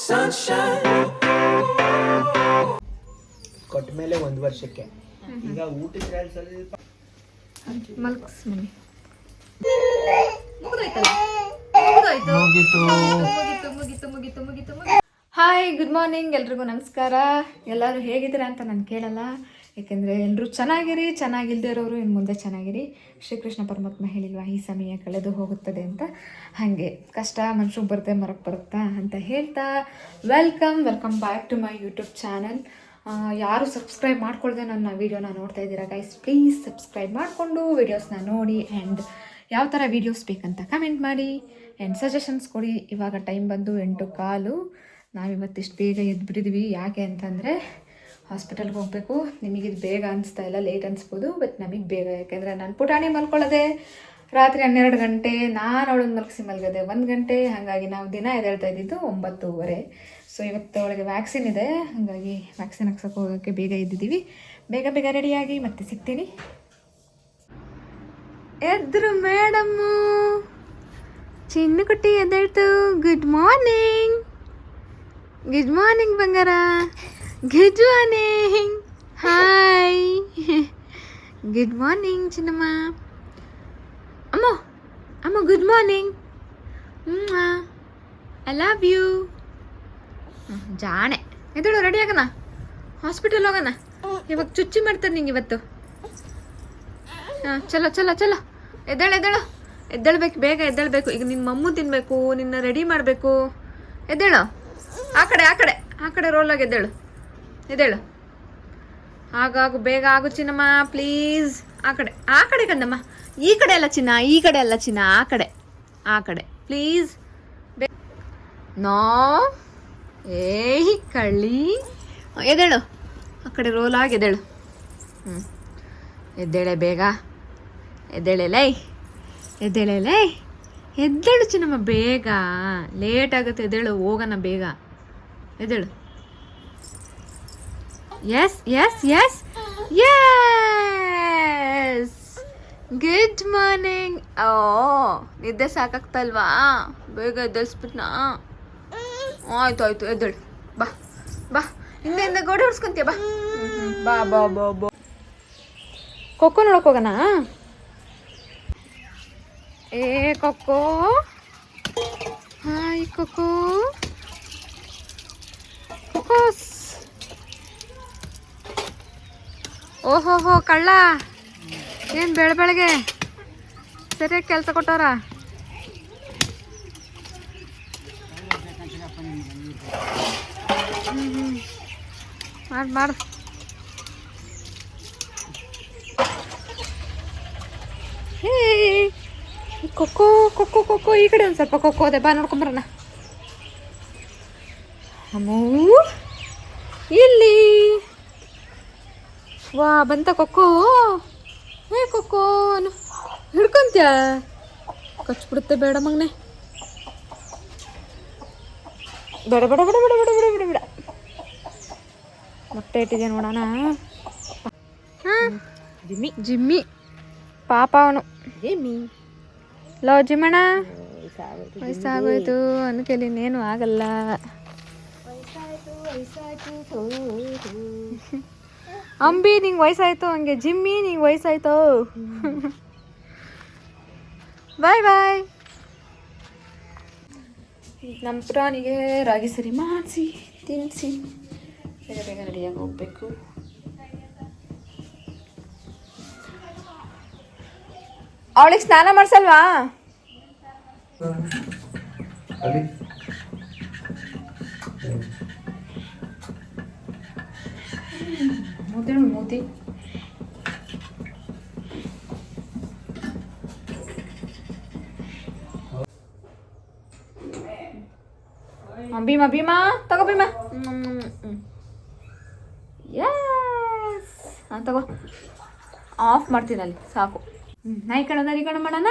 sunshine. ಕೊಟ್ಟ ಮೇಲೆ ಒಂದು ವರ್ಷಕ್ಕೆ. ಈಗ ಊಟ ಸ್ವಲ್ಪ ಮಲ್ಕ್ಸ್ ಮನೆ ಹಾಯ್ ಗುಡ್ ಮಾರ್ನಿಂಗ್ ಎಲ್ರಿಗೂ ನಮಸ್ಕಾರ. ಎಲ್ಲರೂ ಹೇಗಿದ್ದೀರಾ ಅಂತ ನಾನು ಕೇಳಲ್ಲ. ಯಾಕೆಂದರೆ ಎಲ್ಲರೂ ಚೆನ್ನಾಗಿರಿ ಚೆನ್ನಾಗಿಲ್ಲದೆ ಇರೋರು ಇನ್ನು ಮುಂದೆ ಚೆನ್ನಾಗಿರಿ. ಶ್ರೀಕೃಷ್ಣ ಪರಮಾತ್ಮ ಹೇಳಿಲ್ವಾ, ಈ ಸಮಯ ಕಳೆದು ಹೋಗುತ್ತದೆ ಅಂತ? ಹಾಗೆ. ಕಷ್ಟ ಮನುಷ್ಯಗೆ ಬರುತ್ತೆ ಮರಕ್ಕೆ ಬರುತ್ತಾ ಅಂತ ಹೇಳ್ತಾ. Welcome welcome back to my YouTube channel ಯಾರು ಸಬ್ಸ್ಕ್ರೈಬ್ ಮಾಡ್ಕೊಳ್ದೆ ನನ್ನ ವೀಡಿಯೋನ ನೋಡ್ತಾ ಇದ್ದೀರಾ ಗೈಸ್ ಪ್ಲೀಸ್ ಸಬ್ಸ್ಕ್ರೈಬ್ ಮಾಡಿಕೊಂಡು ವೀಡಿಯೋಸ್ನ ನೋಡಿ ಆ್ಯಂಡ್ ಯಾವ ಥರ ವೀಡಿಯೋಸ್ ಬೇಕಂತ ಕಮೆಂಟ್ ಮಾಡಿ ಆ್ಯಂಡ್ ಸಜೆಷನ್ಸ್ ಕೊಡಿ. ಇವಾಗ ಟೈಮ್ ಬಂದು ಎಂಟು ಕಾಲು. ನಾವಿವತ್ತಿಷ್ಟು ಬೇಗ ಎದ್ಬಿಟ್ಟಿದ್ವಿ. ಯಾಕೆ ಅಂತಂದರೆ ಹಾಸ್ಪಿಟಲ್ಗೆ ಹೋಗಬೇಕು. ನಿಮಗಿದು ಬೇಗ ಅನಿಸ್ತಾ ಇಲ್ಲ, ಲೇಟ್ ಅನಿಸ್ಬೋದು ಬಟ್ ನಮಗೆ ಬೇಗ, ಯಾಕೆಂದರೆ ನಾನು ಪುಟಾಣಿ ಮಲ್ಕೊಳ್ಳೋದೆ. ರಾತ್ರಿ ಹನ್ನೆರಡು ಗಂಟೆ ನಾನು ಅವಳನ್ನ ಮಲಗಿಸಿ ಮಲಗದೆ. ಒಂದು ಗಂಟೆ, ಹಾಗಾಗಿ ನಾವು ದಿನ ಎದ್ದೇಳ್ತಾ ಇದ್ದಿದ್ದು ಒಂಬತ್ತೂವರೆ. ಸೊ ಇವತ್ತು ಅವಳಿಗೆ ವ್ಯಾಕ್ಸಿನ್ ಇದೆ. ಹಾಗಾಗಿ ವ್ಯಾಕ್ಸಿನ್ ಹಾಕ್ಸೋಕೆ ಹೋಗೋಕ್ಕೆ ಬೇಗ ಇದ್ದಿದ್ದೀವಿ ಬೇಗ ಬೇಗ ರೆಡಿಯಾಗಿ ಮತ್ತೆ ಸಿಗ್ತೀನಿ. ಎದ್ರು ಮೇಡಮ್ಮು. ಚಿನ್ನು ಕುಟ್ಟಿ ಎದ್ದೇಳ್ತು. ಗುಡ್ ಮಾರ್ನಿಂಗ್ ಗುಡ್ ಮಾರ್ನಿಂಗ್ ಬಂಗಾರ. Good morning hi good morning ಚಿನ್ನಮ್ಮ ಅಮ್ಮ ಅಮ್ಮ good morning I love you ಜಾಣೆ ಎದ್ದೇಳು ರೆಡಿ ಆಗೋಣ ಹಾಸ್ಪಿಟಲ್ ಹೋಗೋಣ ಇವಾಗ ಚುಚ್ಚಿ ಮಾಡ್ತಾರೆ ನಿಂಗೆ ಇವತ್ತು ಹಾಂ ಚಲೋ ಚಲೋ ಚಲೋ ಎದ್ದೇಳು ಎದ್ದೇಳು ಎದ್ದೇಳ್ಬೇಕು ಬೇಗ ಎದ್ದೇಳ್ಬೇಕು ಈಗ ನಿನ್ನ ಮಮ್ಮು ತಿನ್ನಬೇಕು ನಿನ್ನ ರೆಡಿ ಮಾಡಬೇಕು ಎದ್ದೇಳು ಆ ಕಡೆ ಆ ಕಡೆ ಆ ಕಡೆ ರೋಲಾಗಿ ಎದ್ದೇಳು ಎದ್ದೇಳು ಆಗಾಗು ಬೇಗ ಆಗು ಚಿನ್ನಮ್ಮ ಪ್ಲೀಸ್ ಆ ಕಡೆ ಆ ಕಡೆ ಕಂದಮ್ಮ. ಈ ಕಡೆ ಅಲ್ಲ ಚಿನ್ನ, ಈ ಕಡೆ ಅಲ್ಲ ಚಿನ್ನ, ಆ ಕಡೆ ಆ ಕಡೆ. Please no. ಏಯ್, ಕಳ್ಳಿ. ಎದೇಳು ಆ ಕಡೆ ರೋಲ್ ಆಗಿ ಎದೇಳು ಹ್ಞೂ ಎದ್ದೇಳೆ ಬೇಗ. ಎದ್ದೇಳೆ ಲೈ. ಎದ್ದೇಳೆ ಲೈ. ಎದ್ದೇಳು ಚಿನ್ನಮ್ಮ, ಬೇಗ. ಲೇಟ್ ಆಗುತ್ತೆ, ಎದ್ದೇಳು, ಹೋಗೋಣ ಬೇಗ. ಎದ್ದೇಳು. Yes yes yes yes good morning ಓ ನಿದ್ದೆ ಸಾಕಾಗ್ತಲ್ವಾ ಬೇಗ ಎದ್ದೇಳಿಸ್ಬಿಟ್ನಾ ಆಯ್ತು ಆಯ್ತು, ಎದ್ದೇಳು. ಬಾ ಬಾ. ಹಿಂದೆ ಹಿಂದೆ ಗೋಡೆ ಹೊಡ್ಸ್ಕೊಂತೀಯ, ಬಾ. ಬಾ ಬಾ ಬಾ ಬಾ. ಕೊಕ್ಕೋ ನೋಡಕ್ ಹೋಗೋಣ? ಏ, ಕೊಕ್ಕೋ. ಹಾಯ್, ಕೊಕ್ಕೋ. ಕೊಕೋಸ್ ಓಹೋ ಹೋ ಕಳ್ಳ. ಏನು ಬೆಳ ಬೆಳಗ್ಗೆ ಸರಿಯಾಗಿ ಕೆಲಸ ಕೊಟ್ಟವ್ರ? ಮಾಡು ಹೇ ಕೊಕ್ಕೋ ಕೊಕ್ಕೋ ಕೊಕ್ಕೋ ಈ ಕಡೆ ಒಂದು ಸ್ವಲ್ಪ ಕೊಕ್ಕೋ ಅದೇ. ಬಾ ನೋಡ್ಕೊಂಬರೋಣ ಅಮ್ಮೂ, ಇಲ್ಲಿ ವಾ ಬಂತ ಕೊಕ್ಕೋ? ಹೇ ಕೊಕ್ಕೋನು ಹಿಡ್ಕೊಂತ್ಯಾ? ಕಚ್ಬಿಡುತ್ತೆ ಬೇಡ ಮಗನೆ. ಬೇಡ ಬೇಡ ಬೇಡ ಬೇಡ ಬೇಡ ಬೇಡ ಬೇಡ. ಬೇಡ ಮೊಟ್ಟೆ ಇಟ್ಟಿದೆ ನೋಡೋಣ. ಹಾಂ. ಜಿಮ್ಮಿ. ಜಿಮ್ಮಿ. ಪಾಪ ಅವನು. Jimmy low ಜಿಮ್ಮಣ್ಣ. ವಯಸ್ಸಾಗೋಯ್ತು ಅನ್ಕೇಳಿ ಇನ್ನೇನು ಆಗಲ್ಲ. ಅಂಬಿ ನಿಂಗೆ ವಯಸ್ಸಾಯ್ತು ಹಂಗೆ ಜಿಮ್ಮಿ ನಿಂಗೆ ವಯಸ್ಸಾಯ್ತು. ಬಾಯ್ ಬಾಯ್ ನಮ್ಮ ಪ್ರಾಣಿಗೆ ರಾಗಿ ಸರಿ ಮಾಡಿಸಿ ತಿನ್ನಿಸಿ ಬೇಗ ಬೇಗ ರೆಡಿಯಾಗಿ ಹೋಗ್ಬೇಕು. ಅವಳಿಗೆ ಸ್ನಾನ ಮಾಡ್ಸಲ್ವಾ? ಮೂತಿ. ಹ್ಮ್, ಭೀಮಾ ಭೀಮಾ ತಗೋ ಭೀಮಾ. ಯಸ್ ಹಾಂ ತಗೋ. ಆಫ್ ಮಾಡ್ತೀನಿ ಅಲ್ಲಿ ಸಾಕು. ನಾಯಿ ಕಣ್ಣು ನರಿ ಕಣ್ಣು ಮಾಡೋಣ?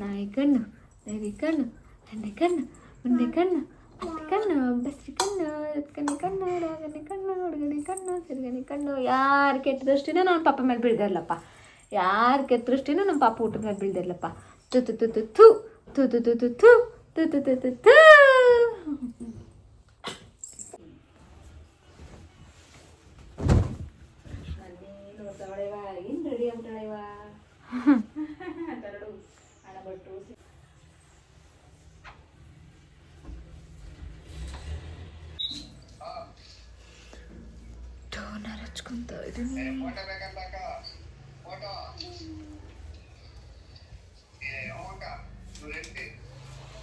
ನಾಯಿ ಕಣ್ಣು ನರಿ ಕಣ್ಣು ಹಣ್ಣೆ ಕಣ್ಣು ಉಂಡೆ ಕಣ್ಣು. ಕಣ್ಣು ಬಸ್ರಿ ಕಣ್ಣು ಕಣ್ಣು ಕಣ್ಣು ರಾಗನಿ ಕಣ್ಣು ಹುಡುಗನೆ ಕಣ್ಣು ಸಿರುಗನಿ ಕಣ್ಣು ಯಾರು ಕೆಟ್ಟ ದೃಷ್ಟಿನೂ ನಮ್ಮ ಪಾಪ ಮೇಲೆ ಬೀಳ್ದಿರ್ಲಪ್ಪ ಯಾರು ಕೆಟ್ಟ ದೃಷ್ಟಿನೂ ನಮ್ಮ ಪಾಪ ಊಟದ ಮೇಲೆ ಬೀಳ್ದಿರ್ಲಪ್ಪ ತು ತು ತು ತು ಥು ತು ತು ತು ತು ಥು ತು ತು ತು ತು ತು ಟೋನರ್ ಹಚ್ಕೊಂತ ಇದೀನಿ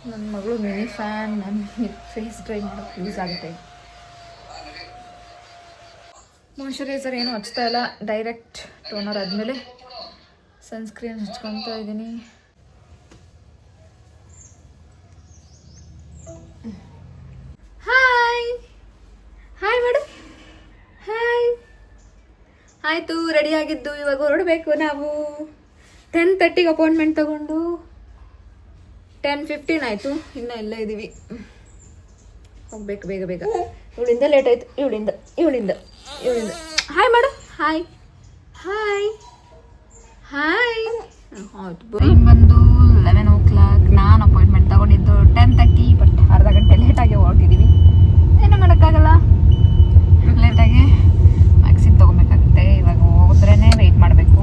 ನನ್ನ ಮಗಳು ಮಿನಿ ಫ್ಯಾನ್ ನನ್ನ ಫೇಸ್ ಡ್ರೈ ಯೂಸ್ ಆಗುತ್ತೆ ಮಾಯಶ್ಚರೈಸರ್ ಏನು ಹಚ್ತಾ ಇಲ್ಲ ಡೈರೆಕ್ಟ್ ಟೋನರ್ ಆದಮೇಲೆ ಸನ್ಸ್ಕ್ರೀನ್ ಹಚ್ಕೊತಾ ಇದ್ದೀನಿ. ಹಾಯ್ ಹಾಯ್ ಮೇಡಮ್ ಹಾಯ್ ಆಯಿತು ರೆಡಿ ಆಗಿದ್ದು. ಇವಾಗ ಹೊರಡಬೇಕು ನಾವು. ಟೆನ್ ತರ್ಟಿಗೆ ಅಪಾಯಿಂಟ್ಮೆಂಟ್ ತಗೊಂಡು. ಟೆನ್ ಫಿಫ್ಟೀನ್ ಆಯಿತು. ಇನ್ನೂ ಎಲ್ಲ ಇದ್ದೀವಿ ಹೋಗ್ಬೇಕು ಬೇಗ ಬೇಗ. ಇವಳಿಂದ ಲೇಟ್ ಆಯ್ತು. ಇವಳಿಂದ ಇವಳಿಂದ ಇವಳಿಂದ. ಹಾಯ್ ಮಾಡು. ಹಾಯ್ ಹಾಯ್ ಹಾಯ್ ಹೌದು. ಟೈಮ್ ಬಂದು ಲೆವೆನ್ ಓ ಕ್ಲಾಕ್ ನಾನು ಅಪಾಯಿಂಟ್ಮೆಂಟ್ ತಗೊಂಡಿದ್ದು ಟೆನ್ ತರ್ಟಿ ಬಟ್ ಅರ್ಧ ಗಂಟೆ ಲೇಟಾಗಿ ಹೊರಟಿದ್ದೀವಿ ಏನೂ ಮಾಡೋಕ್ಕಾಗಲ್ಲ. ಲೇಟಾಗಿ ವ್ಯಾಕ್ಸಿನ್ ತೊಗೊಬೇಕಾಗುತ್ತೆ. ಇವಾಗ ಹೋದ್ರೇ ವೆಯ್ಟ್ ಮಾಡಬೇಕು.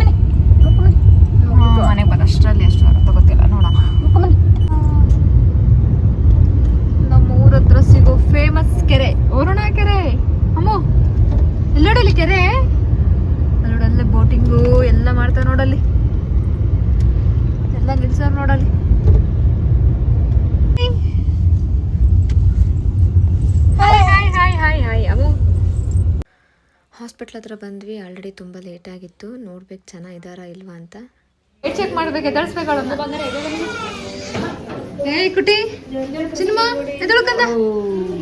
ಮನೆ. ಮನೆಗೆ ಬರೋಷ್ಟರಲ್ಲಿ ಅಷ್ಟರಲ್ಲಿ ಎಷ್ಟು ಬರುತ್ತೋ ಗೊತ್ತಿಲ್ಲ ನೋಡೋಣ ನಮ್ಮ ಊರ ಹತ್ರ ಸಿಗೋ ಫೇಮಸ್ ಕೆರೆ. ಓರುಣ ಕೆರೆ. ಎಲ್ಲ ಎಲ್ಲೋಡಲ್ಲಿ ಕೆರೆ? ನೋಡಲ್ಲಿ ಬೋಟಿಂಗು ಎಲ್ಲ ಮಾಡ್ತಾರೆ ನೋಡಲ್ಲಿ. ಎಲ್ಲ ನಿಲ್ಸೋರು ನೋಡಲ್ಲಿ. Hi hi hi hi hi ಅಮ್ಮು. ಹಾಸ್ಪಿಟ್ಲ್ ಹತ್ರ ಬಂದ್ವಿ ಆಲ್ರೆಡಿ ತುಂಬ ಲೇಟ್ ಆಗಿತ್ತು. ನೋಡ್ಬೇಕು ಚೆನ್ನಾಗಿದ್ದಾರಾ ಇಲ್ವಾ ಅಂತ. ಚೆಕ್ ಮಾಡ್ಬೇಕು ಎದಳಿಸ್ಬೇಕಳು ಏಯ್ ಕುಟಿ ಚಿನ್ನಮ್ಮ ಎದಳಕಂದ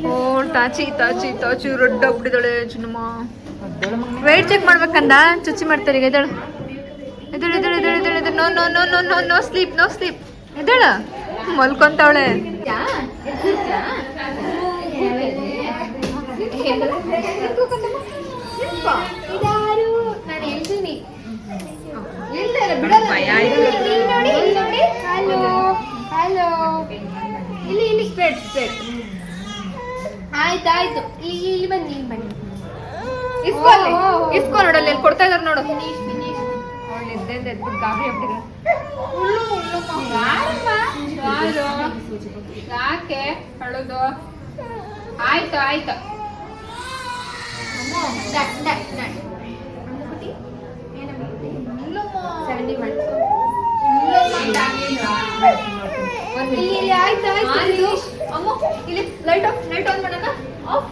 ಓ ಟಾಚಿ ತಾಚಿ ತಾಚಿ ರೊಡ್ಡ ಬಿಡಿದಳೆ ಚಿನ್ನಮ್ಮ ವೇಟ್ ಚೆಕ್ ಮಾಡ್ಬೇಕಂದ? ಚುಚ್ಚಿ ಮಾಡ್ತಾರೆ ಈಗ ಎದಳು ಎದಳು ಎದಳು ಎದಳು ಎದಳು ಎದಳು no no no no no no sleep no sleep ಎದಳ ಮಲ್ಕೊಂತವಳೆ. ಇದಾರು ಹಲೋ ಇಲ್ಲಿ ಇಲ್ಲಿ. ಸ್ಪ್ರೆಡ್ ಬೇಡ ಆಯ್ತು ಆಯ್ತು ಇಲ್ಲಿ ಇಲ್ಲಿ ಬನ್ನಿ ಇಲ್ಲಿ ಬನ್ನಿ. ಇಸ್ಕೋ ಅಲ್ಲಿ. ಇಸ್ಕೋ ನೋಡು ಅಲ್ಲಿ ಕೊಡ್ತಾ ಇದಾರೆ ನೋಡು. ಫಿನಿಶ್ ಫಿನಿಶ್ ಅವಳು ಎದ್ದೆದ್ದು ಎದ್ಬಿಟ್ಟು ಗಾಬರಿ ಆಗ್ಬಿಟ್ಟಿದ್ರು ಹುಲ್ಲು ಹುಲ್ಲು ಯಾಕೆ? ಅಳೋದು. ಆಯ್ತು ಆಯ್ತು. ಡಟ್ ಡಟ್ ಡನ್ ಇಲ್ಲಿ ಇಲ್ಲಿ ಆಯ್ತು ಆಯ್ತು ಅಮ್ಮ ಇಲ್ಲಿ ಲೈಟ್ ಆಫ್ ಲೈಟ್ ಆನ್ ಮಾಡೋಣ ಆಫ್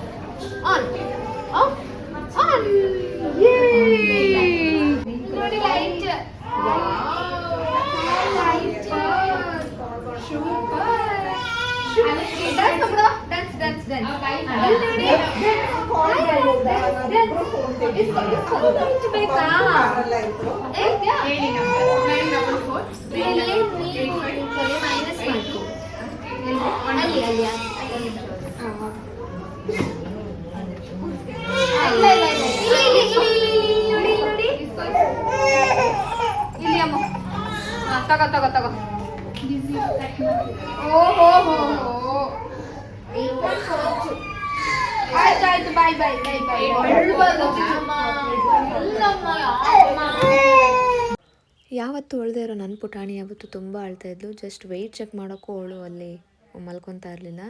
ಆನ್ ಆಫ್ ಆನ್ ನೋಡಿ ಲೈಟ್ ಡ್ಯಾನ್ಸ್ ಡ್ಯಾನ್ಸ್ ಡ್ಯಾನ್ಸ್ ಅಲ್ಲಿ ಅಲ್ಲಿ ಇಲ್ಲ ಇಲ್ಲ ಇಲ್ಲ ಇಲ್ಲಿ ಇಲ್ಲಿ ಇಲ್ಲಿ ಇಲ್ಲಿ ನೋಡಿ ಇಲ್ಲಿ ನೋಡಿ ಇಲ್ಲಿ ಅಮ್ಮ ಹಾ, ಆಯ್ತು ಬಾಯ್ ಬಾಯ್ ಯಾವತ್ತು ಅಳ್ದೇ ಇರೋ ನನ್ನ ಪುಟಾಣಿ ಯಾವತ್ತು ತುಂಬ ಅಳ್ತಾ ಇದ್ಲು. ಜಸ್ಟ್ ವೆಯ್ಟ್ ಚೆಕ್ ಮಾಡೋಕ್ಕೂ ಅವಳು ಅಲ್ಲಿ ಮಲ್ಕೊತಾ ಇರಲಿಲ್ಲ.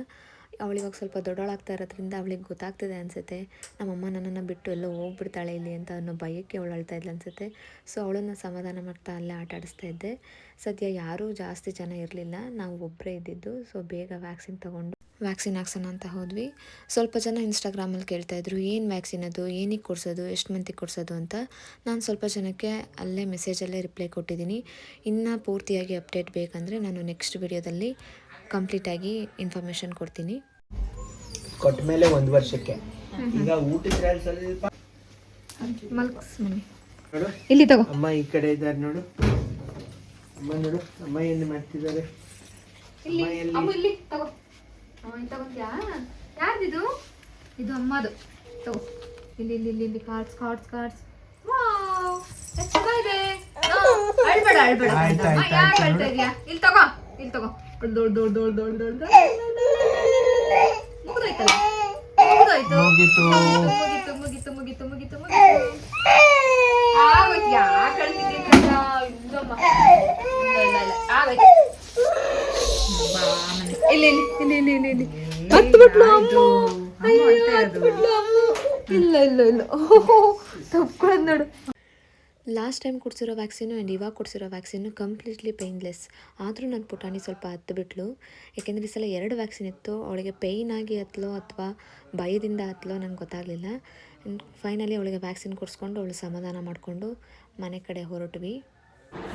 ಅವಳಿವಾಗ ಸ್ವಲ್ಪ ದೊಡ್ಡವಳಾಗ್ತಾ ಇರೋದ್ರಿಂದ ಅವಳಿಗೆ ಗೊತ್ತಾಗ್ತಿದೆ ಅನಿಸುತ್ತೆ. ನಮ್ಮಮ್ಮ ನನ್ನನ್ನು ಬಿಟ್ಟು ಎಲ್ಲೋ ಹೋಗ್ಬಿಡ್ತಾಳೆ ಇಲ್ಲಿ ಅಂತ ಅನ್ನೋ ಭಯಕ್ಕೆ ಅವಳು ಅಳ್ತಾ ಇದ್ಲು ಅನಿಸುತ್ತೆ. ಸೊ ಅವಳನ್ನು ಸಮಾಧಾನ ಮಾಡ್ತಾ ಅಲ್ಲೇ ಆಟ ಆಡಿಸ್ತಾ ಇದ್ದೆ. ಸದ್ಯ ಯಾರೂ ಜಾಸ್ತಿ ಜನ ಇರಲಿಲ್ಲ. ನಾವು ಒಬ್ಬರೇ ಇದ್ದಿದ್ದು. ಸೊ ಬೇಗ ವ್ಯಾಕ್ಸಿನ್ ತೊಗೊಂಡು ವ್ಯಾಕ್ಸಿನ್ ಹಾಕ್ಸೋಣ ಅಂತ ಹೋದ್ವಿ. ಸ್ವಲ್ಪ ಜನ ಇನ್ಸ್ಟಾಗ್ರಾಮಲ್ಲಿ ಕೇಳ್ತಾಯಿದ್ರು ಏನು ವ್ಯಾಕ್ಸಿನ್ ಅದು? ಏನಕ್ಕೆ ಕೊಡ್ಸೋದು? ಎಷ್ಟು ಮಂತಿಗೆ ಕೊಡ್ಸೋದು? ಅಂತ. ನಾನು ಸ್ವಲ್ಪ ಜನಕ್ಕೆ ಅಲ್ಲೇ ಮೆಸೇಜಲ್ಲೇ ರಿಪ್ಲೈ ಕೊಟ್ಟಿದ್ದೀನಿ. ಇನ್ನು ಪೂರ್ತಿಯಾಗಿ ಅಪ್ಡೇಟ್ ಬೇಕಂದರೆ ನಾನು ನೆಕ್ಸ್ಟ್ ವಿಡಿಯೋದಲ್ಲಿ ಕಂಪ್ಲೀಟಾಗಿ ಇನ್ಫಾರ್ಮೇಷನ್ ಕೊಡ್ತೀನಿ. ಕೊಟ್ಟ ಮೇಲೆ ಒಂದು ವರ್ಷಕ್ಕೆ. ಈಗ ಊಟಕ್ಕೆ ಸ್ವಲ್ಪ ಮಲ್ಕ್ಸ್ ಮನೆ. ನೋಡು. ಇಲ್ಲಿ ತಗೋ. ಅಮ್ಮ ಈ ಕಡೆ ಇದ್ದಾರೆ ನೋಡು. ಅಮ್ಮ ನೋಡು ಅಮ್ಮ ಏನು ಮಾಡ್ತಿದ್ದಾರೆ? ಇಲ್ಲಿ ಅಮ್ಮ ಇಲ್ಲಿ ತಗೋ. ಇಲ್ಲಿ ತಗೊಂತ್ಯಾ ಯಾರ್ದಿದು? ಇದು ಅಮ್ಮದು. ತಗೋ. ಇಲ್ಲಿ ಇಲ್ಲಿ ಇಲ್ಲಿ ಇಲ್ಲಿ ಕಾರ್ಡ್ಸ್ ಕಾರ್ಡ್ಸ್ ಕಾರ್ಡ್ಸ್ ವಾವ್ ಎಷ್ಟು ಚೆನ್ನಾಗಿದೆ. ಅಳ್ಬೇಡ ಅಳ್ಬೇಡ. ಇದೀಯಾ? ಇಲ್ಲಿ ತಗೋ ಇಲ್ಲಿ ತಗೋ. ದೊಡ್ಡ ದೊಡ್ಡ ದೊಡ್ಡ ದೊಡ್ಡ ದೊಡ್ಡ ಮುಗಿದೋಯ್ತಲ್ಲ ಮುಗಿದೋಯ್ತು ಮುಗೀತು. ಮುಗೀತು ಮುಗೀತು ಮುಗೀತು ಮುಗೀತು ಮುಗೀತು ಆಗೋಯ್ತು ಯಾಕೆ ಅಳ್ತಿದ್ದೀಯ ಇಲ್ಲಮ್ಮ ಇಲ್ಲ ಇಲ್ಲ ಇಲ್ಲ ಆಗೋಯ್ತು ಇಲ್ಲಿ ಇಲ್ಲಿ ಇಲ್ಲಿ ಇಲ್ಲಿ ಇಲ್ಲಿ ಹತ್ತು ಬಿಟ್ಲು ಅಮ್ಮ ಅಯ್ಯೋ ಹತ್ತು ಬಿಟ್ಲು ಅಮ್ಮ ಇಲ್ಲ ಇಲ್ಲ ಇಲ್ಲ ತಪ್ಕೊಳ್ಳೋದು ನೋಡು ಲಾಸ್ಟ್ ಟೈಮ್ ಕೊಡ್ಸಿರೋ ವ್ಯಾಕ್ಸಿನ್ ಆ್ಯಂಡ್ ಇವಾಗ ಕೊಡ್ಸಿರೋ ವ್ಯಾಕ್ಸಿನು ಕಂಪ್ಲೀಟ್ಲಿ ಪೇಯ್ನ್ಲೆಸ್ ಆದರೂ ನನ್ನ ಪುಟಾಣಿ ಸ್ವಲ್ಪ ಹತ್ತು ಬಿಟ್ಲು ಯಾಕೆಂದರೆ ಈ ಸಲ ಎರಡು ವ್ಯಾಕ್ಸಿನ್ ಇತ್ತು. ಅವಳಿಗೆ ಪೇಯ್ನ್ ಆಗಿ ಹತ್ತಲೋ ಅಥವಾ ಭಯದಿಂದ ಹತ್ತಲೋ ನಂಗೆ ಗೊತ್ತಾಗಲಿಲ್ಲ. ಫೈನಲಿ ಅವಳಿಗೆ ವ್ಯಾಕ್ಸಿನ್ ಕೊಡಿಸ್ಕೊಂಡು ಅವಳು ಸಮಾಧಾನ ಮಾಡಿಕೊಂಡು ಮನೆ ಕಡೆ ಹೊರಟ್ವಿ.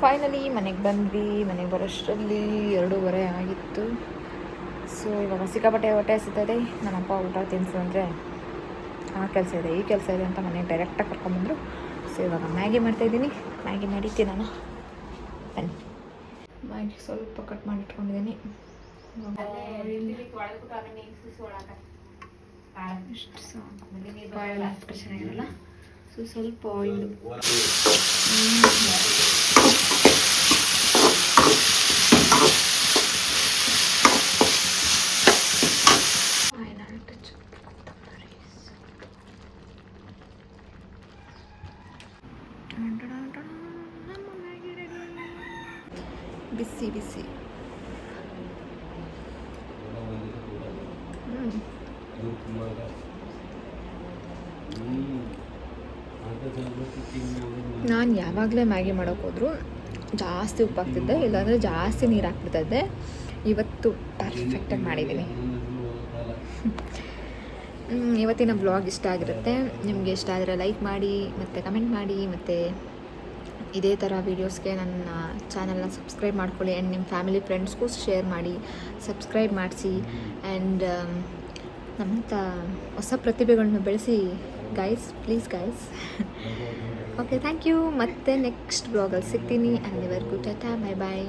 ಫೈನಲಿ ಮನೆಗೆ ಬಂದ್ವಿ. ಮನೆಗೆ ಬರೋಷ್ಟರಲ್ಲಿ ಎರಡೂವರೆ ಆಗಿತ್ತು. ಸೊ ಇವಾಗ ಸಿಕ್ಕಾಪಟ್ಟೆ ಹೊಟ್ಟೆ ಹಸಿತದೆ. ನಮ್ಮಪ್ಪ ಊಟ ತಿನ್ಸು ಅಂದರೆ ಆ ಕೆಲಸ ಇದೆ, ಈ ಕೆಲಸ ಇದೆ ಅಂತ ಮನೆಗೆ ಡೈರೆಕ್ಟಾಗಿ ಕರ್ಕೊಂಬಂದರು. ಸೊ ಇವಾಗ ಮ್ಯಾಗಿ ಮಾಡ್ತಾಯಿದ್ದೀನಿ ಮ್ಯಾಗಿ ಮಾಡಿ ನಾನು ಬನ್ನಿ. ಮ್ಯಾಗಿ ಸ್ವಲ್ಪ ಕಟ್ ಮಾಡಿಟ್ಕೊಂಡಿದ್ದೀನಿ. ಇಷ್ಟು ಸಾಕು. ಆಯಿಲ್ ಹಾಕ್ಬಿಟ್ರೆ ಚೆನ್ನಾಗಿರಲ್ಲ? ಸೊ ಸ್ವಲ್ಪ ಆಯಿಲು ನಾನು ಯಾವಾಗಲೇ ಮ್ಯಾಗಿ ಮಾಡೋಕೆ ಹೋದ್ರು ಜಾಸ್ತಿ ಉಪ್ಪಾಗ್ತಿದ್ದೆ, ಇಲ್ಲಾಂದರೆ ಜಾಸ್ತಿ ನೀರು ಹಾಕ್ಬಿಡ್ತಿದ್ದೆ. ಇವತ್ತು ಪರ್ಫೆಕ್ಟಾಗಿ ಮಾಡಿದ್ದೀನಿ ಇವತ್ತಿನ ಬ್ಲಾಗ್ ಇಷ್ಟ ಆಗಿರುತ್ತೆ. ನಿಮಗೆ ಇಷ್ಟ ಆದರೆ ಲೈಕ್ ಮಾಡಿ, ಮತ್ತು ಕಮೆಂಟ್ ಮಾಡಿ, ಮತ್ತು ಇದೇ ಥರ ವೀಡಿಯೋಸ್ಗೆ ನನ್ನ ಚಾನಲ್ನ ಸಬ್ಸ್ಕ್ರೈಬ್ ಮಾಡ್ಕೊಳ್ಳಿ ಆ್ಯಂಡ್ ನಿಮ್ಮ ಫ್ಯಾಮಿಲಿ ಫ್ರೆಂಡ್ಸ್ಗೂ ಶೇರ್ ಮಾಡಿ ಸಬ್ಸ್ಕ್ರೈಬ್ ಮಾಡಿಸಿ. ಆ್ಯಂಡ್ ನಮ್ಮಂಥ ಹೊಸ ಪ್ರತಿಭೆಗಳನ್ನ ಬೆಳೆಸಿ guys please guys okay thank you ಮತ್ತೆ ನೆಕ್ಸ್ಟ್ ಬ್ಲಾಗಲ್ಲಿ ಸಿಗ್ತೀನಿ. ಅಲ್ಲಿವರೆಗೂ ಟಾಟಾ ಬೈ ಬಾಯ್